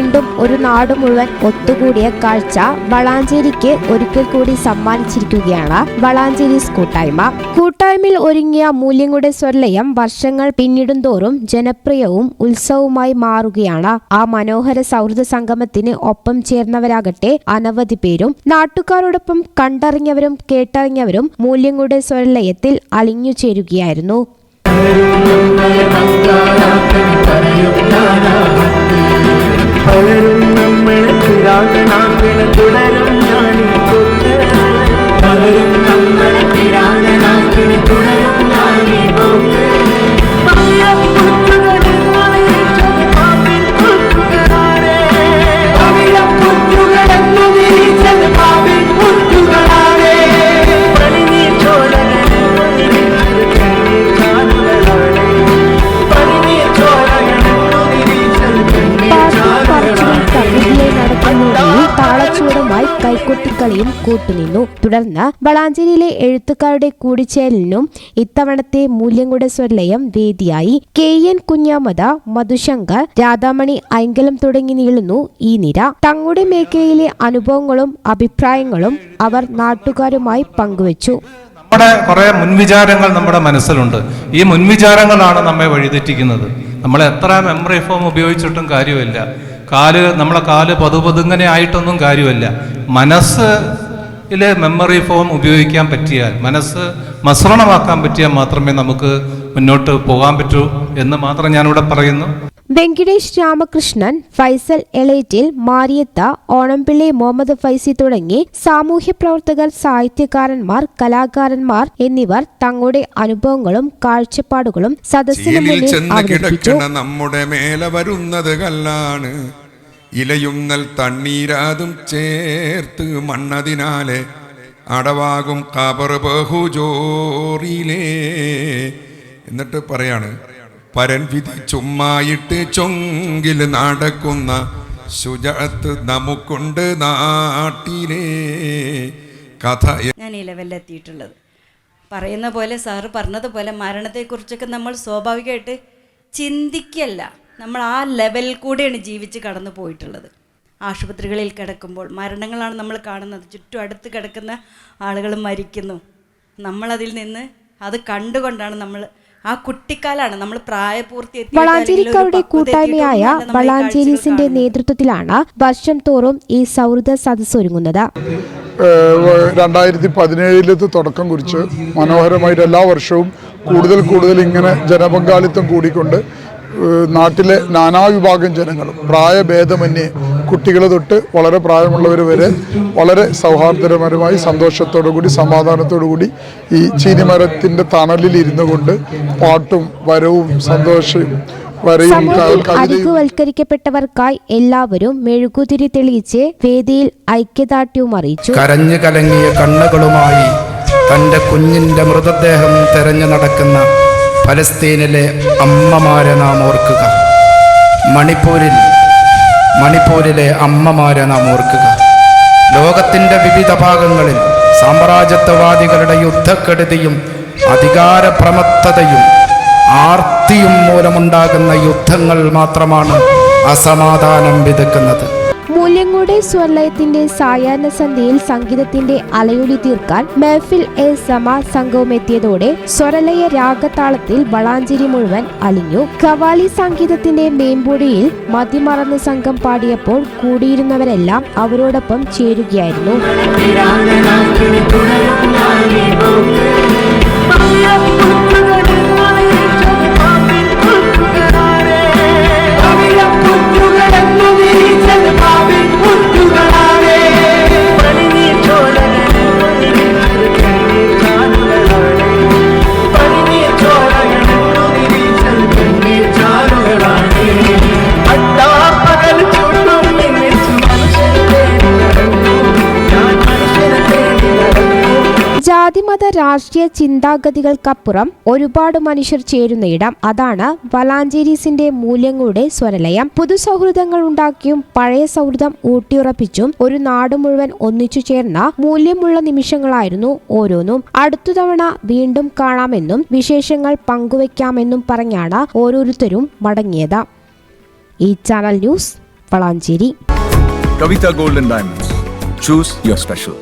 വീണ്ടും ഒരു നാട് മുഴുവൻ ഒത്തുകൂടിയ കാഴ്ച വളാഞ്ചേരിക്ക് ഒരിക്കൽ കൂടി സമ്മാനിച്ചിരിക്കുകയാണ്. വളാഞ്ചേരി കൂട്ടായ്മ കൂട്ടായ്മയിൽ ഒരുങ്ങിയ മൂല്യങ്ങളുടെ സ്വർലയം വർഷങ്ങൾ പിന്നിടും തോറും ജനപ്രിയവും ഉത്സവവുമായി മാറുകയാണ്. ആ മനോഹര സൗഹൃദ സംഗമത്തിന് ഒപ്പം ചേർന്നവരാകട്ടെ അനവധി പേരും. നാട്ടുകാരോടൊപ്പം കണ്ടറിഞ്ഞവരും കേട്ടറിഞ്ഞവരും മൂല്യങ്ങളുടെ സ്വരലയത്തിൽ അലിഞ്ഞു ചേരുകയായിരുന്നു. പലരും നമ്മളെ പിരാതനാക്കിന് തുടരും. കൈക്കൊട്ടിക്കളിയും കൂട്ടുനിന്നു തുടർന്ന് വളാഞ്ചേരിയിലെ എഴുത്തുകാരുടെ കൂടിച്ചേരലിനും ഇത്തവണത്തെ മൂല്യങ്ങളുടെ സ്വരലയം വേദിയായി കെ എൻ കുഞ്ഞാമത മധുശങ്കർ രാധാമണി ഐങ്കലം തുടങ്ങി നീളുന്നു ഈ നിര. തങ്ങളുടെ മേഖലയിലെ അനുഭവങ്ങളും അഭിപ്രായങ്ങളും അവർ നാട്ടുകാരുമായി പങ്കുവച്ചു. നമ്മുടെ കുറെ മുൻവിചാരങ്ങൾ നമ്മുടെ മനസ്സിലുണ്ട്. ഈ മുൻവിചാരങ്ങളാണ് നമ്മെ വഴിതെറ്റിക്കുന്നത്. നമ്മൾ എത്ര മെമ്മറി ഫോം ഉപയോഗിച്ചിട്ടും കാര്യമില്ല. കാൽ നമ്മളെ കാൽ പതുപതുങ്ങനെ ആയിട്ടൊന്നും കാര്യമല്ല. മനസ്സ് മനസ്സിലെ മെമ്മറി ഫോം ഉപയോഗിക്കാൻ പറ്റിയാൽ മനസ്സ് മസൃണമാക്കാൻ പറ്റിയാൽ മാത്രമേ നമുക്ക് മുന്നോട്ട് പോകാൻ പറ്റൂ എന്ന് മാത്രം ഞാനിവിടെ പറയുന്നു. വെങ്കിടേഷ് രാമകൃഷ്ണൻ ഫൈസൽ എളേറ്റിൽ മാരിയത്ത ഓണംപിള്ളി മുഹമ്മദ് ഫൈസി തുടങ്ങി സാമൂഹ്യ പ്രവർത്തകർ സാഹിത്യകാരന്മാർ കലാകാരന്മാർ എന്നിവർ തങ്ങളുടെ അനുഭവങ്ങളും കാഴ്ചപ്പാടുകളും സദസ്സിന് മുന്നിൽ നമ്മുടെ മേലെ വരുന്നത് കല്ലാണ്. ഇലയും നൽ തണ്ണീരാതും ചേർത്ത് മണ്ണതിനാലെ അടവാകും കബർ ബഹുജോറിലേ എന്നിട്ട് പറയാണ് പരൻ വിധി ചുമ്മായിട്ട് ചൊങ്കിൽ നടക്കുന്ന ശുചത്ത് നമുക്കുണ്ട് നാട്ടിലേ. കഥ ഞാൻ ഈ ലെവലിലെത്തിയിട്ടുള്ളത് പറയുന്ന പോലെ സാറ് പറഞ്ഞതുപോലെ മരണത്തെക്കുറിച്ചൊക്കെ നമ്മൾ സ്വാഭാവികമായിട്ട് ചിന്തിക്കല്ല. നമ്മൾ ആ ലെവലിൽ കൂടെയാണ് ജീവിച്ച് കടന്നു പോയിട്ടുള്ളത്. ആശുപത്രികളിൽ കിടക്കുമ്പോൾ മരണങ്ങളാണ് നമ്മൾ കാണുന്നത്. ചുറ്റും അടുത്ത് കിടക്കുന്ന ആളുകൾ മരിക്കുന്നു. നമ്മളതിൽ നിന്ന് അത് കണ്ടുകൊണ്ടാണ് നമ്മൾ ആ കുട്ടിക്കാലാണ് നമ്മൾ പ്രായപൂർത്തി വളാഞ്ചേരിക്കാരുടെ കൂട്ടായ്മയായ വളാഞ്ചേരിസിന്റെ നേതൃത്വത്തിലാണ് വർഷം തോറും ഈ സൗഹൃദ സദസ് ഒരുങ്ങുന്നത്. രണ്ടായിരത്തി പതിനേഴിലത്ത് തുടക്കം കുറിച്ച് മനോഹരമായിട്ട് എല്ലാ വർഷവും കൂടുതൽ കൂടുതൽ ഇങ്ങനെ ജനപങ്കാളിത്തം കൂടിക്കൊണ്ട് നാട്ടിലെ നാനാവിഭാഗം ജനങ്ങളും പ്രായഭേദമന്യേ കുട്ടികൾ തൊട്ട് വളരെ പ്രായമുള്ളവർ വരെ വളരെ സൗഹാർദ്ദപരമായി സന്തോഷത്തോടു കൂടി സമാധാനത്തോടു കൂടി ഈ ചീനിമരത്തിന്റെ തണലിൽ ഇരുന്നു കൊണ്ട് പാട്ടും വരവും സന്തോഷവും അരികുവൽക്കരിക്കപ്പെട്ടവർക്കായി എല്ലാവരും മെഴുകുതിരി തെളിയിച്ച് വേദിയിൽ ഐക്യദാർഢ്യവും അറിയിച്ചു. കരഞ്ഞു കലങ്ങിയ കണ്ണുകളുമായി തന്റെ കുഞ്ഞിന്റെ മൃതദേഹം തെരഞ്ഞു നടക്കുന്ന ഫലസ്തീനിലെ അമ്മമാരെ നാം ഓർക്കുക. മണിപ്പൂരിൽ മണിപ്പൂരിലെ അമ്മമാരെ നാം ഓർക്കുക. ലോകത്തിന്റെ വിവിധ ഭാഗങ്ങളിൽ സാമ്രാജ്യത്വവാദികളുടെ യുദ്ധക്കെടുതിയും അധികാരപ്രമത്തതയും ആർത്തിയും മൂലമുണ്ടാകുന്ന യുദ്ധങ്ങൾ മാത്രമാണ് അസമാധാനം വിതക്കുന്നത് മൂല്യങ്ങളുടെ സ്വർലയത്തിന്റെ സായാഹ്ന സന്ധ്യയിൽ സംഗീതത്തിന്റെ അലയൊലി തീർക്കാൻ മെഹഫിൽ എ സമാ സംഘവും എത്തിയതോടെ സ്വരലയ രാഗതാളത്തിൽ വളാഞ്ചേരി മുഴുവൻ അലിഞ്ഞു. ഖവാലി സംഗീതത്തിന്റെ മേമ്പൊടിയിൽ മതിമറന്ന് സംഘം പാടിയപ്പോൾ കൂടിയിരുന്നവരെല്ലാം അവരോടൊപ്പം ചേരുകയായിരുന്നു. ജാതിമത രാഷ്ട്രീയ ചിന്താഗതികൾക്കപ്പുറം ഒരുപാട് മനുഷ്യർ ചേരുന്ന ഇടം അതാണ് വലാഞ്ചേരീസിന്റെ മൂല്യങ്ങളുടെ സ്വരലയം. പുതു സൗഹൃദങ്ങൾ ഉണ്ടാക്കിയും പഴയ സൗഹൃദം ഊട്ടിയുറപ്പിച്ചും ഒരു നാട് മുഴുവൻ ഒന്നിച്ചു ചേർന്ന മൂല്യമുള്ള നിമിഷങ്ങളായിരുന്നു ഓരോന്നും. അടുത്ത തവണ വീണ്ടും കാണാമെന്നും വിശേഷങ്ങൾ പങ്കുവയ്ക്കാമെന്നും പറഞ്ഞാണ് ഓരോരുത്തരും മടങ്ങിയത്. ഈ channel news Valanchery. Kavitha golden diamonds. Choose your special.